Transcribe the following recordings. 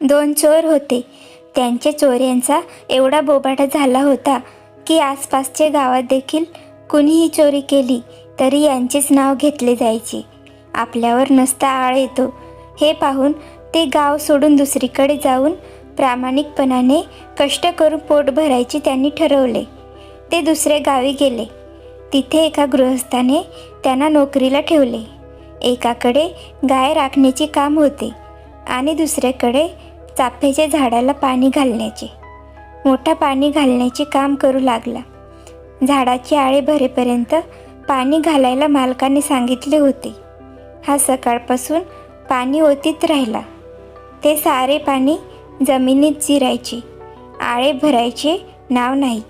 दोन चोर होते. त्यांच्या चोऱ्यांचा एवढा बोबाटा झाला होता की आसपासच्या गावात देखील कुणीही चोरी केली तरी यांचेच नाव घेतले जायचे. आपल्यावर नसता आळ येतो. हे पाहून ते गाव सोडून दुसरीकडे जाऊन प्रामाणिकपणाने कष्ट करून पोट भरायचे त्यांनी ठरवले. ते दुसऱ्या गावी गेले. तिथे एका गृहस्थाने त्यांना नोकरीला ठेवले. एकाकडे गाय राखण्याचे काम होते आणि दुसऱ्याकडे चाफ्याच्या झाडाला पाणी घालण्याचे. मोठा पाणी घालण्याचे काम करू लागला. झाडाची आळे भरेपर्यंत पाणी घालायला मालकाने सांगितले होते. हा सकाळपासून पाणी ओतीत राहिला. ते सारे पाणी जमिनीत जिरायचे. आळे भरायचे नाव नाही.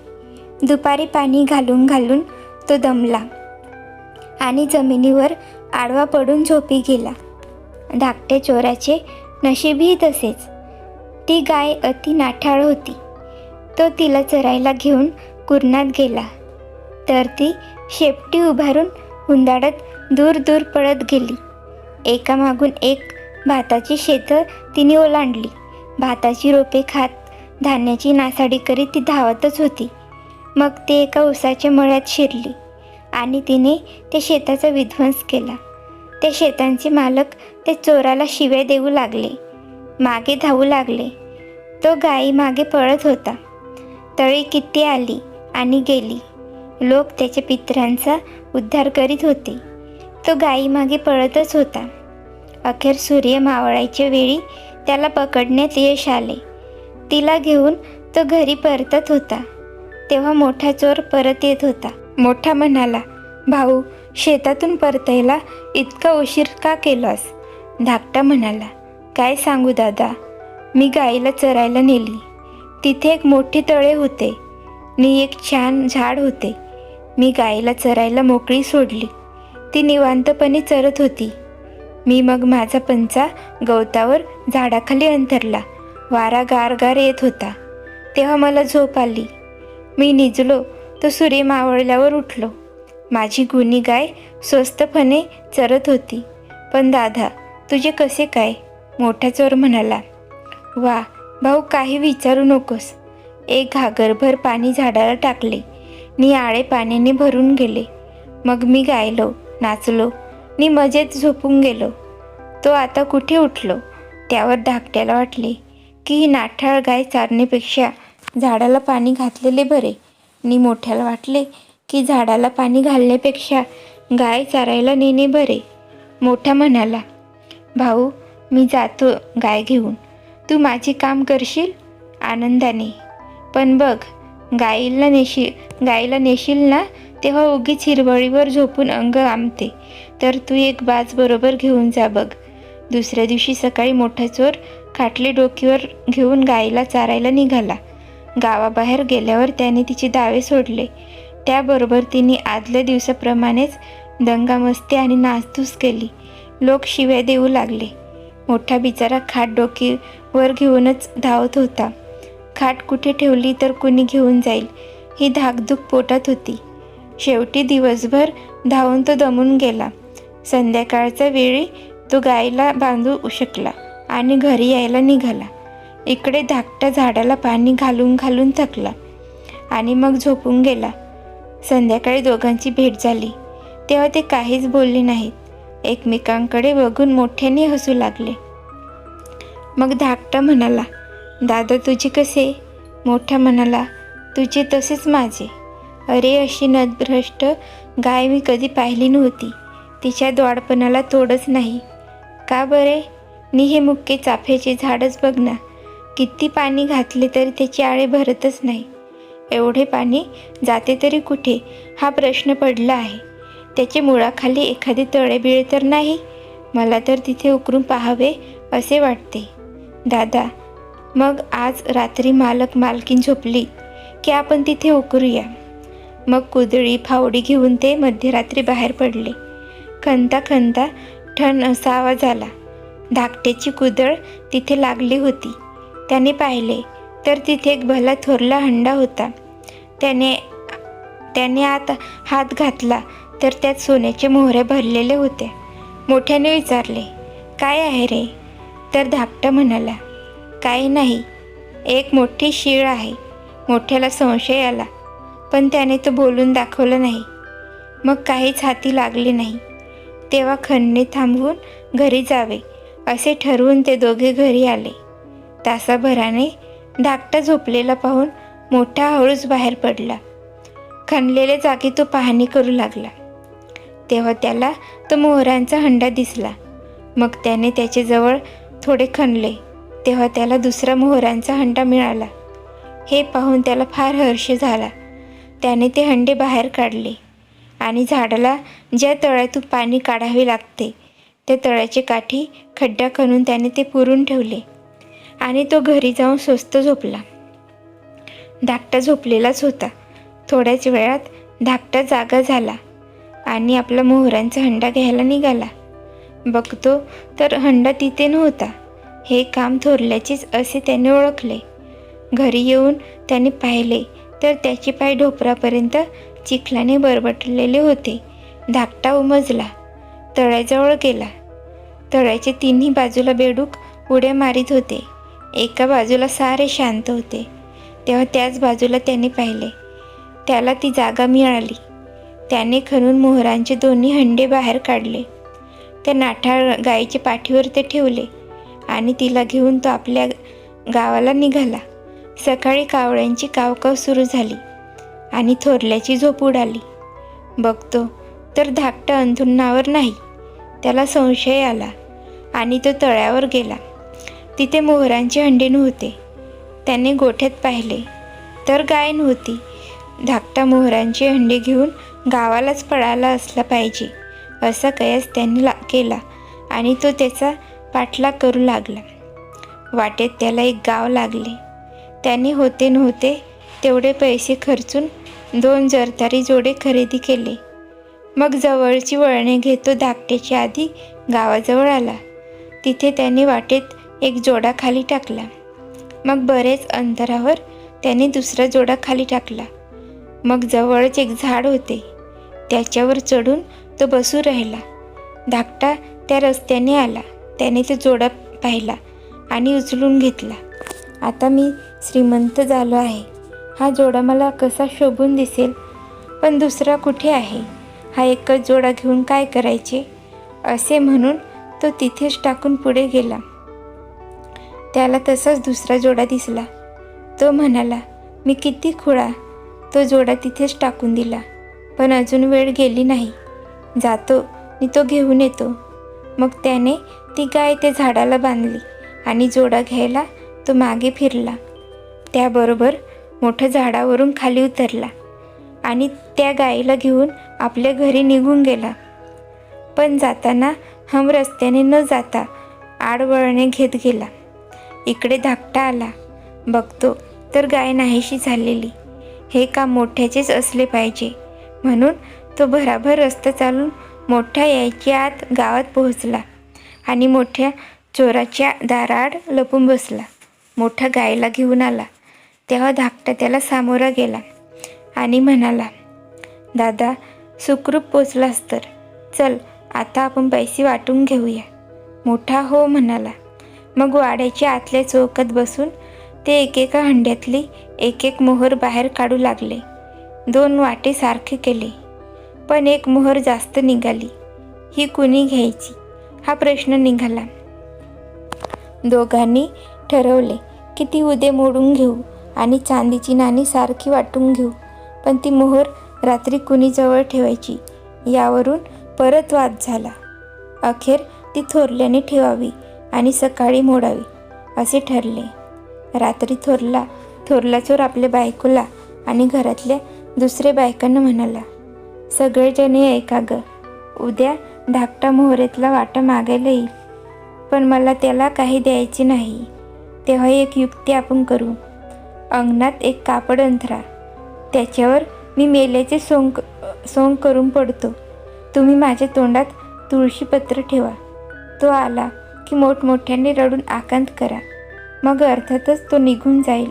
दुपारी पाणी घालून घालून तो दमला आणि जमिनीवर आडवा पडून झोपी गेला. धाकट्या चोराचे नशीबही तसेच. ती गाय अति नाठाळ होती. तो तिला चरायला घेऊन कुरणात गेला. तर ती शेपटी उभारून हुंदाडत दूर दूर पळत गेली. एकामागून एक भाताची शेतं तिने ओलांडली. भाताची रोपे खात धान्याची नासाडी करीत ती धावतच होती. मग ते एका उसाच्या मळ्यात शिरली आणि तिने त्या शेताचा विध्वंस केला. त्या शेतांचे मालक त्या चोराला शिव्या देऊ लागले. मागे धावू लागले. तो गाई मागे पळत होता. तळी किती आली आणि गेली. लोक त्याच्या पितरांचा उद्धार करीत होते. तो गाई मागे पळतच होता. अखेर सूर्य मावळायच्या वेळी त्याला पकडण्यात यश आले. तिला घेऊन तो घरी परतत होता. तेव्हा मोठा चोर परत येत होता. मोठा म्हणाला भाऊ शेतातून परतायला इतका उशीर का केलास? धाकटा म्हणाला काय सांगू दादा? मी गाईला चरायला नेली. तिथे एक मोठे तळे होते. नि एक छान झाड होते. मी गाईला चरायला मोकळी सोडली. ती निवांतपणे चरत होती. मी मग माझा पंचा गवतावर झाडाखाली अंतरला वारा गारगार येत होता. तेव्हा मला झोप आली. मी निजलो तो सूर्य मावळल्यावर उठलो. माझी गुणी गाय स्वस्तपणे चरत होती. पण दादा तुझे कसे काय? मोठा चोर म्हणाला वा भाऊ काही विचारू नकोस. एक घागरभर पाणी झाडाला टाकले. नि आळे पाण्याने भरून गेले. मग मी गायलो नाचलो. नि मजेत झोपून गेलो. तो आता कुठे उठलो? त्यावर धाकट्याला वाटले की ही नाठाळ गाय चारण्यापेक्षा झाडाला पाणी घातलेले बरे. नि मोठ्याला वाटले की झाडाला पाणी घालण्यापेक्षा गाय चारायला नेणे बरे. मोठा म्हणाला भाऊ मी जातो गाय घेऊन. तू माझे काम करशील? आनंदाने. पण बघ गाईला नेशील गाईला नेशील ना तेव्हा उगीच हिरवळीवर झोपून अंग आमते तर तू एक बाज बरोबर घेऊन जा बघ. दुसऱ्या दिवशी सकाळी मोठा चोर खाटली डोकीवर घेऊन गाईला चारायला निघाला. गावाबाहेर गेल्यावर त्याने तिचे दावे सोडले. त्याबरोबर तिने आदल्या दिवसाप्रमाणेच दंगामस्ती आणि नासधूस केली. लोक शिव्या देऊ लागले. मोठा बिचारा खाट डोकीवर घेऊनच धावत होता. खाट कुठे ठेवली तर कुणी घेऊन जाईल ही धाकधूक पोटात होती. शेवटी दिवसभर धावून तो दमून गेला. संध्याकाळच्या वेळी तो गायीला बांधू शकला आणि घरी यायला निघाला. इकडे धाकट्या झाडाला पाणी घालून घालून थकला आणि मग झोपून गेला. संध्याकाळी दोघांची भेट झाली. तेव्हा ते काहीच बोलले नाहीत. एकमेकांकडे बघून मोठ्याने हसू लागले. मग धाकटा म्हणाला दादा तुझे कसे? मोठा म्हणाला तुझे तसेच माझे. अरे अशी नदभ्रष्ट गाय मी कधी पाहिली नव्हती. तिच्या द्वाडपणाला तोडच नाही. का बरे? नी हे मुक्के चाफ्याचे झाडच बघ ना. किती पाणी घातले तरी त्याची आळे भरतच नाही. एवढे पाणी जाते तरी कुठे? हा प्रश्न पडला आहे. त्याच्या मुळाखाली एखादी तळेबिळे तर नाही? मला तर तिथे उकरून पाहावे असे वाटते. दादा मग आज रात्री मालक मालकीन झोपली की आपण तिथे उकरूया. मग कुदळी फावडी घेऊन ते मध्यरात्री बाहेर पडले. खंता खंता ठण असा आवाज आला. धाकट्याची कुदळ तिथे लागली होती. त्याने पाहिले तर तिथे एक भला थोरला हंडा होता. त्याने त्याने आत हात घातला तर त्यात सोन्याचे मोहरे भरलेले होते. मोठ्याने विचारले काय आहे रे? तर धाकटा म्हणाला काही नाही एक मोठी शीळ आहे. मोठ्याला संशय आला पण त्याने तो बोलून दाखवलं नाही. मग काहीच हाती लागले नाही. तेव्हा खन्ने थांबवून घरी जावे असे ठरवून ते दोघे घरी आले. तासाभराने धाकटा झोपलेला पाहून मोठा हळूच बाहेर पडला. खणलेल्या जागी तो पाहणी करू लागला. तेव्हा त्याला तो मोहरांचा हंडा दिसला. मग त्याने त्याच्याजवळ थोडे खणले. तेव्हा त्याला दुसरा मोहरांचा हंडा मिळाला. हे पाहून त्याला फार हर्ष झाला. त्याने ते हंडे बाहेर काढले आणि झाडाला ज्या तळ्यातून पाणी काढावे लागते त्या तळ्याची काठी खड्डा खणून त्याने ते पुरून ठेवले आणि तो घरी जाऊन स्वस्त झोपला. धाकटा झोपलेलाच होता. थोड्याच वेळात धाकटा जागा झाला. आणि आपला मोहरांचा हंडा घ्यायला निघाला. बघतो तर हंडा तिथे नव्हता. हे काम थोरल्याचेच असे त्याने ओळखले. घरी येऊन त्याने पाहिले तर त्याचे पाय ढोपरापर्यंत चिखलाने बरबटलेले होते. धाकटा उमजला तळ्याजवळ गेला. तळ्याच्या तिन्ही बाजूला बेडूक उड्या मारीत होते. एका बाजूला सारे शांत होते. तेव्हा त्याच बाजूला त्याने पाहिले. त्याला ती जागा मिळाली. त्याने खणून मोहरांचे दोन्ही हंडे बाहेर काढले. त्या नाठाळ गायीच्या पाठीवर ते ठेवले आणि तिला घेऊन तो आपल्या गावाला निघाला. सकाळी कावळ्यांची कावकाव सुरू झाली आणि थोरल्याची झोप उडाली. बघतो तर धाकटं अंथुणावर नाही त्याला संशय आला आणि तो तळ्यावर गेला. तिथे मोहरांचे हंडे नव्हते. त्याने गोठ्यात पाहिले तर गाय नव्हती. धाकटा मोहरांचे हंडे घेऊन गावालाच पळाला असला पाहिजे असा कयास त्यांनी ला केला आणि तो त्याचा पाठलाग करू लागला. वाटेत त्याला एक गाव लागले. त्याने होते नव्हते तेवढे पैसे खर्चून दोन जरतारी जोडे खरेदी केले. मग जवळची वळणे घेतो धाकट्याच्या आधी गावाजवळ आला. तिथे त्याने वाटेत एक जोडा खाली टाकला. मग बरेच अंतरावर त्याने दुसरा जोडा खाली टाकला. मग जवळच एक झाड होते. त्याच्यावर चढून तो बसू राहिला. धाकटा त्या रस्त्याने आला. त्याने तो जोडा पाहिला आणि उचलून घेतला. आता मी श्रीमंत झालो आहे. हा जोडा मला कसा शोभून दिसेल? पण दुसरा कुठे आहे? हा एकच जोडा घेऊन काय करायचे? असे म्हणून तो तिथेच टाकून पुढे गेला. त्याला तसाच दुसरा जोडा दिसला. तो म्हणाला मी किती खुळा. तो जोडा तिथेच टाकून दिला. पण अजून वेळ गेली नाही. जातो आणि तो घेऊन येतो. मग त्याने ती गाय त्या झाडाला बांधली आणि जोडा घ्यायला तो मागे फिरला. त्याबरोबर मोठ्या झाडावरून खाली उतरला आणि त्या गायीला घेऊन आपल्या घरी निघून गेला. पण जाताना हम रस्त्याने न जाता आडवळणे घेत गेला. इकडे धाकटा आला. बघतो तर गाय नाहीशी झालेली. हे काम मोठ्याचेच असले पाहिजे. म्हणून तो भराभर रस्ता चालून मोठ्या यायच्या आत गावात पोहोचला आणि मोठ्या चोराच्या दाराआड लपून बसला. मोठा गायला घेऊन आला. तेव्हा धाकटा त्याला सामोरा गेला आणि म्हणाला दादा सुखरूप पोचलास तर. चल आता आपण पैसे वाटून घेऊया. मोठा हो म्हणाला. मग वाड्याच्या आतल्या चौकात बसून ते एकेका हंड्यातली एक एक मोहर बाहेर काढू लागले. दोन वाटे सारखे केले. पण एक मोहर जास्त निघाली. ही कुणी घ्यायची? हा प्रश्न निघाला. दोघांनी ठरवले की ती उदे मोडून घेऊ आणि चांदीची नाणी सारखी वाटून घेऊ. पण ती मोहर रात्री कुणीजवळ ठेवायची? यावरून परत वाद झाला. अखेर ती थोरल्याने ठेवावी आणि सकाळी मोडावी असे ठरले. रात्री थोरला थोरला चोर आपल्या बायकोला आणि घरातल्या दुसरे बायकांना म्हणाला सगळेजण ऐका ग उद्या धाकटा मोहरेतला वाटा मागायला येईल पण मला त्याला काही द्यायचे नाही. तेव्हा एक युक्ती आपण करू. अंगणात एक कापड अंथरा. त्याच्यावर मी मेल्याचे सोंग सोंग करून पडतो. तुम्ही माझ्या तोंडात तुळशीपत्र ठेवा. तो आला की मोठमोठ्याने रडून आकांत करा. मग अर्थातच तो निघून जाईल.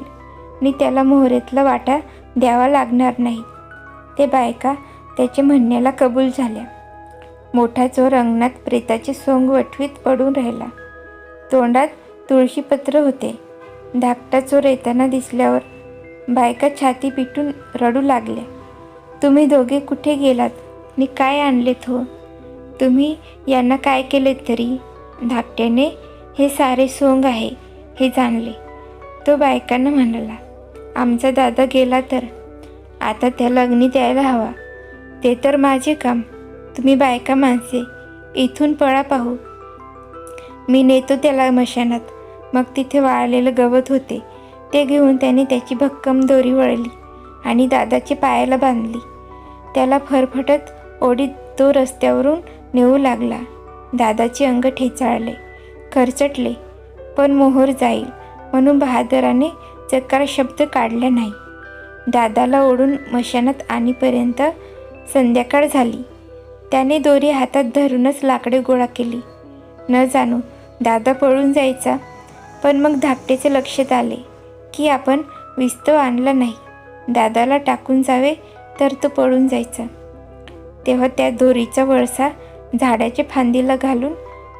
मी त्याला मोहरेतला वाटा द्यावा लागणार नाही. ते बायका त्याच्या म्हणण्याला कबूल झाल्या. मोठा चोर अंगणात प्रेताचे सोंग वठवीत पडून राहिला. तोंडात तुळशीपत्र होते. धाकटा चोर येताना दिसल्यावर बायका छाती पिटून रडू लागल्या. तुम्ही दोघे कुठे गेलात? आणि काय आणलेत हो? तुम्ही यांना काय केलेत तरी धाकट्याने हे सारे सोंग आहे हे जाणले. तो बायकांना म्हणाला आमचा दादा गेला तर? आता त्याला अग्नी द्यायला हवा. ते तर माझे काम. तुम्ही बायका माणसे इथून पळा पाहू. मी नेतो त्याला मशानात. मग तिथे वाळलेलं गवत होते. ते घेऊन त्याने त्याची भक्कम दोरी वळली आणि दादाच्या पायाला बांधली. त्याला फरफटत ओढीत तो रस्त्यावरून नेऊ लागला. दादाचे अंग ठेचाळले खरचटले. पण मोहर जाईल म्हणून बहादराने चकार शब्द काढला नाही. दादाला ओढून मशानात आणीपर्यंत संध्याकाळ झाली. त्याने दोरी हातात धरूनच लाकडे गोळा केली. न जाणू दादा पळून जायचा पण मग धाकटेचे लक्षात आले की आपण विस्तव आणला नाही. दादाला टाकून जावे तर तो पळून जायचा. तेव्हा त्या दोरीचा वळसा झाडाच्या फांदीला घालून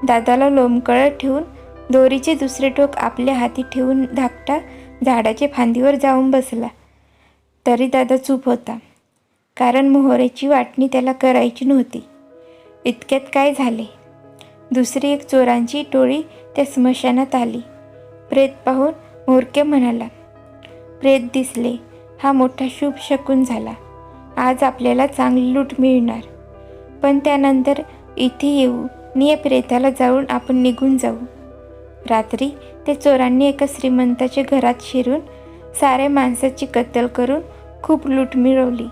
दादाला लोंबकळत ठेवून दोरीचे दुसरे टोक आपल्या हाती ठेवून धाकटा झाडाच्या फांदीवर जाऊन बसला. तरी दादा चूप होता. कारण मोहऱ्याची वाटणी त्याला करायची नव्हती. इतक्यात काय झाले? दुसरी एक चोरांची टोळी त्या स्मशानात आली. प्रेत पाहून मोरके म्हणाला प्रेत दिसले. हा मोठा शुभ शकून झाला. आज आपल्याला चांगली लूट मिळणार. पण त्यानंतर इथे येऊ. नि या प्रेताला जाऊन आपण निघून जाऊ. रात्री ते चोरांनी एका श्रीमंताच्या घरात शिरून साऱ्या माणसाची कत्तल करून खूप लूट मिळवली.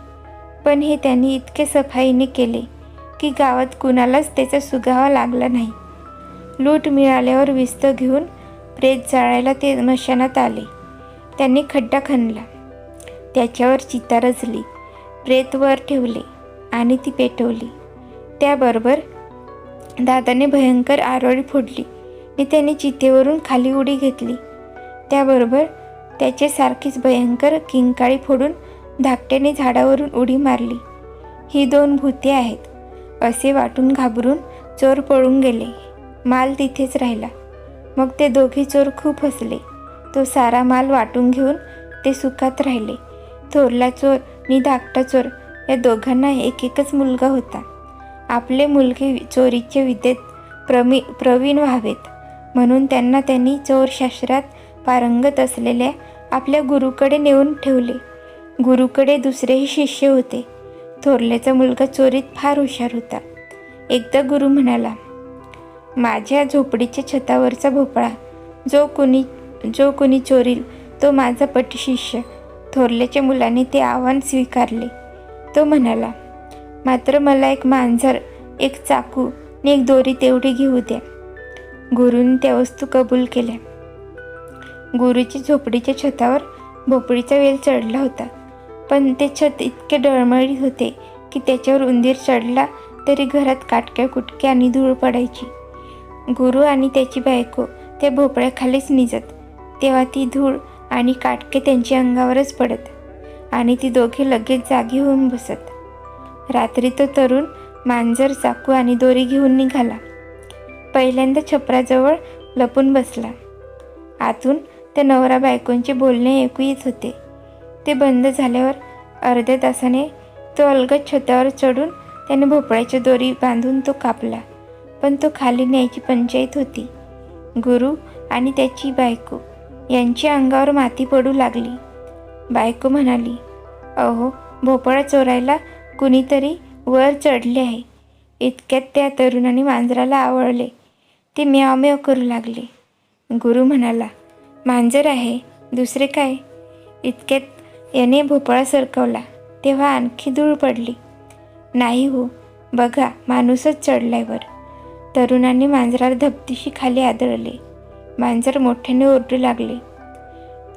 पण हे त्यांनी इतके सफाईने केले की गावात कुणालाच त्याचा सुगावा लागला नाही. लूट मिळाल्यावर विस्त घेऊन प्रेत जाळायला ते मशानात आले. त्यांनी खड्डा खणला. त्याच्यावर चिता रचली. प्रेत वर ठेवले आणि ती पेटवली. त्याबरोबर दादाने भयंकर आरोळी फोडली. मी त्याने चितेवरून खाली उडी घेतली. त्याबरोबर त्याच्यासारखीच भयंकर किंकाळी फोडून धाकट्याने झाडावरून उडी मारली. ही दोन भूते आहेत. असे वाटून घाबरून चोर पळून गेले. माल तिथेच राहिला. मग ते दोघे चोर खूप हसले. तो सारा माल वाटून घेऊन ते सुखात राहिले. थोरला चोर आणि धाकटा चोर या दोघांना एक एकच मुलगा होता. आपले मुलगे चोरीच्या विद्येत प्रमी प्रवीण व्हावेत. म्हणून त्यांना त्यांनी चोरशास्त्रात पारंगत असलेल्या आपल्या गुरुकडे नेऊन ठेवले. गुरुकडे दुसरेही शिष्य होते. थोरल्याचा मुलगा चोरीत फार हुशार होता. एकदा गुरु म्हणाला माझ्या झोपडीच्या छतावरचा भोपळा. जो कोणी जो कोणी चोरील तो माझा पटशिष्य. थोरल्याच्या मुलाने ते आव्हान स्वीकारले. तो म्हणाला मात्र मला एक मांजर एक चाकू आणि एक दोरी तेवढी घेऊ द्या. गुरुने त्या वस्तू कबूल केल्या. गुरुची झोपडीच्या छतावर भोपळीचा वेल चढला होता. पण ते छत इतके डळमळीत होते की त्याच्यावर उंदीर चढला तरी घरात काटक्या कुटक्या आणि धूळ पडायची. गुरु आणि त्याची बायको त्या भोपळ्याखालीच निजत. तेव्हा ती धूळ आणि काटके त्यांच्या अंगावरच पडत आणि ती दोघे लगेच जागी होऊन बसत. रात्री तो तरुण मांजर चाकू आणि दोरी घेऊन निघाला. पहिल्यांदा छपराजवळ लपून बसला. आतून त्या नवरा बायकोंचे बोलणे ऐकू येत होते. ते बंद झाल्यावर अर्ध्या तासाने तो अलगद छतावर चढून त्याने भोपळ्याची दोरी बांधून तो कापला पण तो खाली न्यायची पंचायत होती. गुरु आणि त्याची बायको यांच्या अंगावर माती पडू लागली. बायको म्हणाली अहो भोपळा चोरायला कुणीतरी वर चढले आहे. इतक्यात त्या तरुणाने मांजराला आवडले ते म्याव करू लागले. गुरु म्हणाला मांजर आहे दुसरे काय? इतक्यात याने भोपळा सरकवला. तेव्हा आणखी धूळ पडली. नाही हो बघा माणूसच चढलाय वर. तरुणाने मांजराला धपतीशी खाली आदळले. मांजर मोठ्याने ओरडू लागले.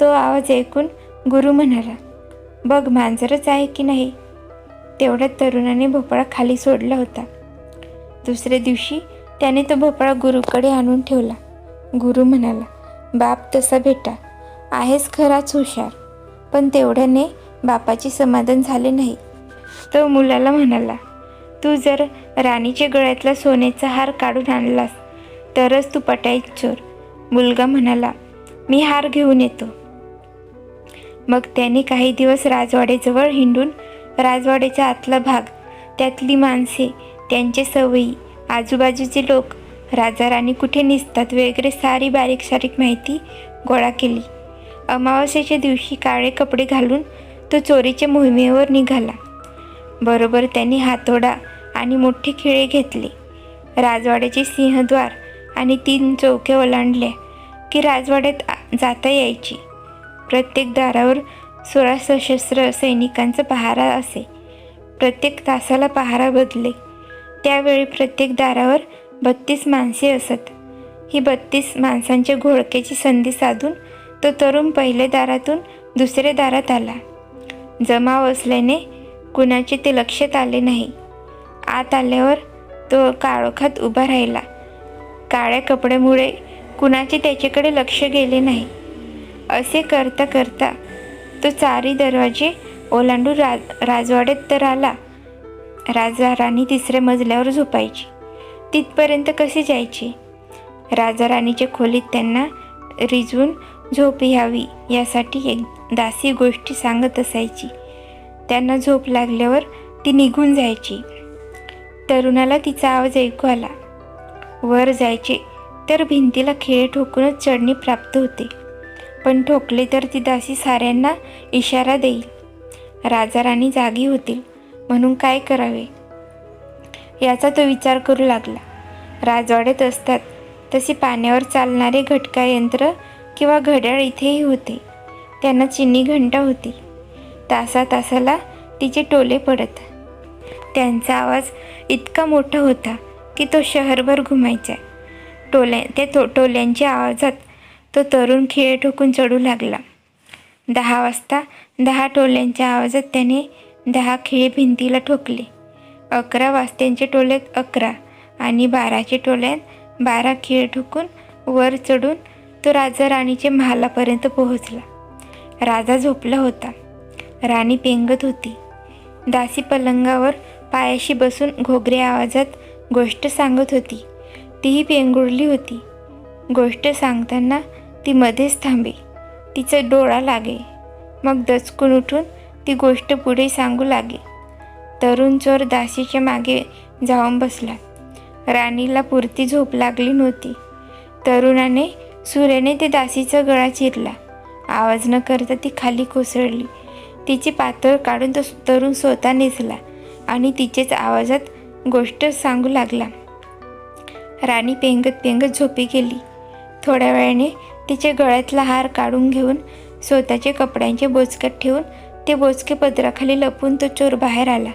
तो आवाज ऐकून गुरु म्हणाला बघ मांजरच आहे की नाही? तेवढ्यात तरुणाने भोपळा खाली सोडला होता. दुसऱ्या दिवशी त्याने तो भोपळा गुरुकडे आणून ठेवला. गुरु म्हणाला बाप तसा भेटा. आहेस खराच हुशार. पण तेवढ्याने बापाचे समाधान झाले नाही. तो मुलाला म्हणाला तू जर राणीच्या गळ्यातला सोन्याचा हार काढून आणलास तरच तू पटाईत चोर. मुलगा म्हणाला मी हार घेऊन येतो. मग त्याने काही दिवस राजवाड्याजवळ हिंडून राजवाड्याचा आतला भाग त्यातली माणसे त्यांचे सवयी आजूबाजूचे लोक राजा राणी कुठे निसतात वगैरे सारी बारीक सारीक माहिती गोळा केली. अमावस्येच्या दिवशी काळे कपडे घालून तो चोरीच्या मोहिमेवर निघाला. बरोबर त्यांनी हातोडा आणि मोठे खिळे घेतले. राजवाड्याचे सिंहद्वार आणि तीन चौक्या ओलांडल्या की राजवाड्यात जाता यायची. प्रत्येक दारावर सोळा सशस्त्र सैनिकांचा पहारा असे. प्रत्येक तासाला पहारा बदले. त्यावेळी प्रत्येक दारावर बत्तीस माणसे असत. ही बत्तीस माणसांच्या घोळक्याची संधी साधून तो तरुण पहिल्या दारातून दुसऱ्या दारात आला. जमाव असल्याने कुणाचे ते लक्षात आले नाही. आत आल्यावर तो काळोखात उभा राहिला. काळ्या कपड्यामुळे कुणाचे त्याच्याकडे लक्ष गेले नाही. असे करता करता तो चारी दरवाजे ओलांडून राज राजवाड्यात तर आला. राजा राणी तिसऱ्या मजल्यावर झोपायची. तिथपर्यंत कसे जायचे? राजा राणीच्या खोलीत त्यांना रिजवून झोप यावी यासाठी एक दासी गोष्टी सांगत असायची. त्यांना झोप लागल्यावर ती निघून जायची. तरुणाला तिचा आवाज ऐकू आला. वर जायचे तर भिंतीला खिळे ठोकूनच चढणे प्राप्त होते. पण ठोकले तर ती दासी साऱ्यांना इशारा देईल. राजा राणी जागी होतील. म्हणून काय करावे? याचा तो विचार करू लागला. राजवाड्यात असतात. तसे पाण्यावर चालणारे घटका यंत्र किंवा घड्याळ इथेही होते. त्यांना चिन्नी घंटा होती. तासा तासाला तिचे टोले पडत. त्यांचा आवाज इतका मोठा होता की तो शहरभर घुमायचा. टोल्या त्या तो टोल्यांच्या आवाजात तो तरुण खिळे ठोकून चढू लागला. दहा वाजता दहा टोल्यांच्या आवाजात त्याने दहा खिळे भिंतीला ठोकले. अकरा वाजत्यांचे टोल्यात अकरा आणि बाराच्या टोल्यात बारा खिळे ठोकून वर चढून तो राजा राणीचे महालापर्यंत पोहोचला. राजा झोपला होता. राणी पेंगत होती. दासी पलंगावर पायाशी बसून घोगरे आवाजात गोष्ट सांगत होती. तीही पेंगुळली होती. गोष्ट सांगताना ती मध्येच थांबे. तिचा डोळा लागे. मग दचकून उठून ती गोष्ट पुढे सांगू लागे. तरुण चोर दासीच्या मागे जाऊन बसला. राणीला पुरती झोप लागली नव्हती. तरुणाने सूर्याने ते दासीचा गळा चिरला. आवाज न करता ती खाली कोसळली. तिची पातळ काढून तो तरुण स्वतः नेसला आणि तिचेच आवाजात गोष्ट सांगू लागला. राणी पेंगत पेंगत झोपी गेली. थोड्या वेळाने तिच्या गळ्यातला हार काढून घेऊन स्वतःच्या कपड्यांचे बोचकट ठेवून ते बोचके पदराखाली लपून तो चोर बाहेर आला.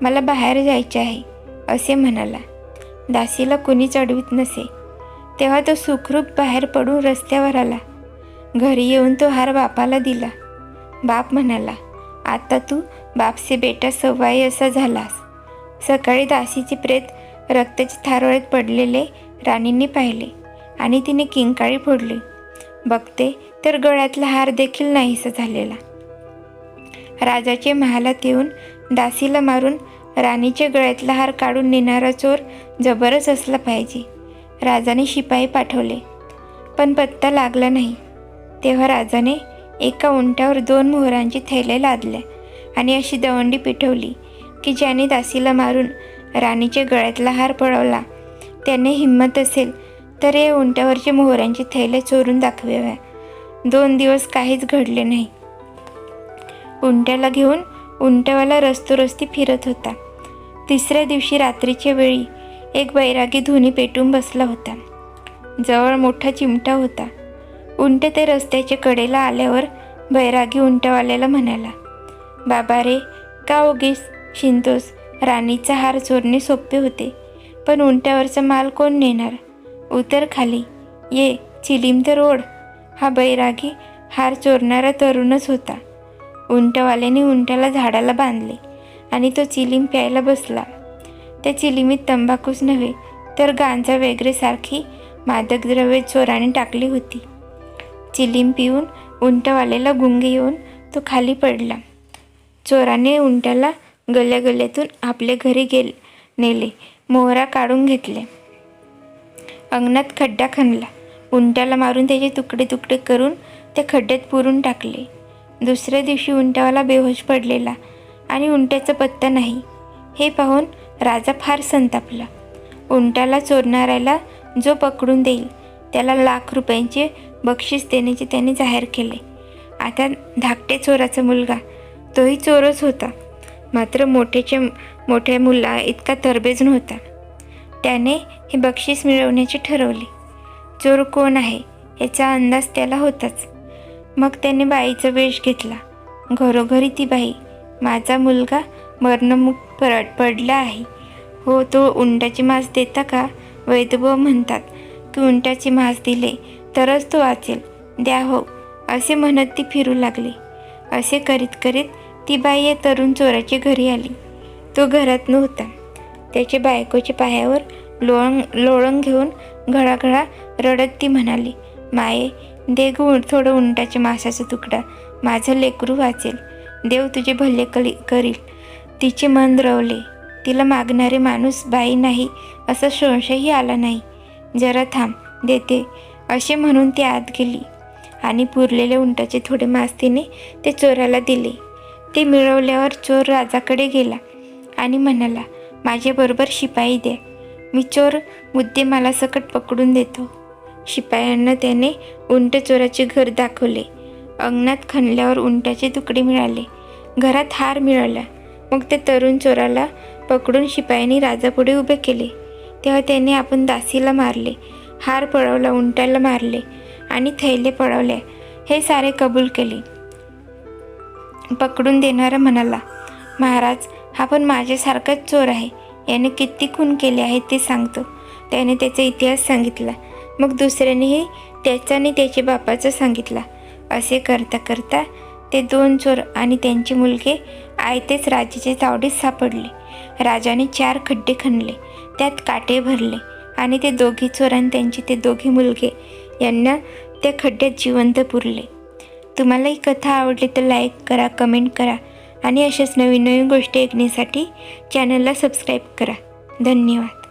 मला बाहेर जायचे आहे असे म्हणाला. दासीला कुणीच अडवीत नसे. तेव्हा तो सुखरूप बाहेर पडून रस्त्यावर आला. घरी येऊन तो हार बापाला दिला. बाप म्हणाला आता तू बापसे बेटा सव्वाई असा झालास. सकाळी दासीचे प्रेत रक्ताचे थारोळ्यात पडलेले राणींनी पाहिले आणि तिने किंकाळी फोडली. बघते तर गळ्यातला हार देखील नाहीसा झालेला. राजाचे महालात येऊन दासीला मारून राणीच्या गळ्यातला हार काढून नेणारा चोर जबरच असला पाहिजे. राजाने शिपाई पाठवले. पण पत्ता लागला नाही. तेव्हा राजाने एका उंटावर दोन मोहरांची थैले लादल्या आणि अशी दवंडी पिठवली की ज्याने दासीला मारून राणीच्या गळ्यातला हार पळवला. त्याने हिंमत असेल तर या उंटावरचे मोहरांची थैले चोरून दाखवाव्या. दोन दिवस काहीच घडले नाही. उंट्याला घेऊन उंटवाला रस्तोरस्ती फिरत होता. तिसऱ्या दिवशी रात्रीच्या वेळी एक बैरागी धुनी पेटून बसला होता. जवळ मोठा चिमटा होता. उंट ते रस्त्याच्या कडेला आल्यावर बैरागी उंटवाल्याला म्हणाला बाबा रे का ओगीस शिंतोस? राणीचा हार चोरणे सोपे होते. पण उंट्यावरचा माल कोण नेणार? उतर खाली. ये चिलीम तर ओढ हा बैरागी हार चोरणारा तरुणच होता. उंटवाल्याने उंटाला झाडाला बांधले आणि तो चिलीम प्यायला बसला. त्या चिलिमीत तंबाखूच नव्हे तर गांजा वगैरे सारखी मादक द्रव्ये चोराने टाकली होती. चिलीम पिऊन उंटवाल्याला गुंगे येऊन तो खाली पडला. चोराने उंटाला गल्ल्या आपले आपल्या घरी गेल नेले मोहरा काढून घेतले. अंगणात खड्डा खणला. उंटाला मारून त्याचे तुकडे तुकडे करून त्या खड्ड्यात पुरून टाकले. दुसऱ्या दिवशी उंटावाला बेहोश पडलेला आणि उंट्याचा पत्ता नाही. हे पाहून राजा फार संतापला. उंटाला चोरणाऱ्याला जो पकडून देईल त्याला लाख रुपयांचे बक्षीस देण्याचे त्याने जाहीर केले. आता धाकटे चोराचा मुलगा तोही चोरच होता. मात्र मोठ्याच्या मोठ्या मुला इतका तरबेज नव्हता. त्याने हे बक्षीस मिळवण्याचे ठरवले. चोर कोण आहे याचा अंदाज त्याला होताच. मग त्याने बाईचा वेश घेतला. घरोघरी ती बाई माझा मुलगा मरणमुख पड पडला आहे. हो तो उंटाची मांस देता का? वैद्यभाऊ म्हणतात. की उंटाची मांस दिले तरच तो वाचेल. द्या हो असे म्हणत ती फिरू लागली. असे करीत करीत ती बाई या तरुण चोराच्या घरी आली. तो घरात नव्हता. त्याच्या बायकोच्या पायावर लोळंग लोळंग घेऊन घळाघळा रडत ती म्हणाली माये दे ग थोडं उंटाच्या मासाचा तुकडा. माझं लेकरू वाचेल. देव तुझे भले कली करील. तिचे मन रवले तिला मागणारे माणूस बाई नाही असा संशयही आला नाही. जरा थांब देते. असे म्हणून ती आत गेली. आणि पुरलेले उंटाचे थोडे मास तिने ते चोराला दिले. ते मिळवल्यावर चोर राजाकडे गेला आणि म्हणाला माझ्याबरोबर शिपाई द्या. मी चोर मुद्दे मला सकट पकडून देतो. शिपायांना त्याने उंट चोराचे घर दाखवले. अंगणात खणल्यावर उंटाचे तुकडे मिळाले. घरात हार मिळाला. मग त्या तरुण चोराला पकडून शिपायांनी राजापुढे उभे केले. तेव्हा त्याने आपण दासीला मारले. हार पळवला उंटाला मारले आणि थैले पळवले हे सारे कबूल केले. पकडून देणारा म्हणाला महाराज हा पण माझ्यासारखाच चोर आहे. याने किती खून केले आहेत ते सांगतो. त्याने त्याचा इतिहास सांगितला. मग दुसऱ्यानेही त्याचा आणि त्याच्या बापाचा सांगितला. असे करता करता ते दोन चोर आणि त्यांचे मुलगे आयतेच राजाच्या तावडीत सापडले. राजाने चार खड्डे खणले त्यात काटे भरले आणि ते दोघे चोर आणि त्यांचे ते दोघे मुलगे यांना त्या खड्ड्यात जिवंत पुरले. तुम्हाला ही कथा आवडली तर लाईक करा कमेंट करा आणि अशाच नवीन नवीन गोष्टी ऐकण्यासाठी चॅनलला सबस्क्राईब करा. धन्यवाद.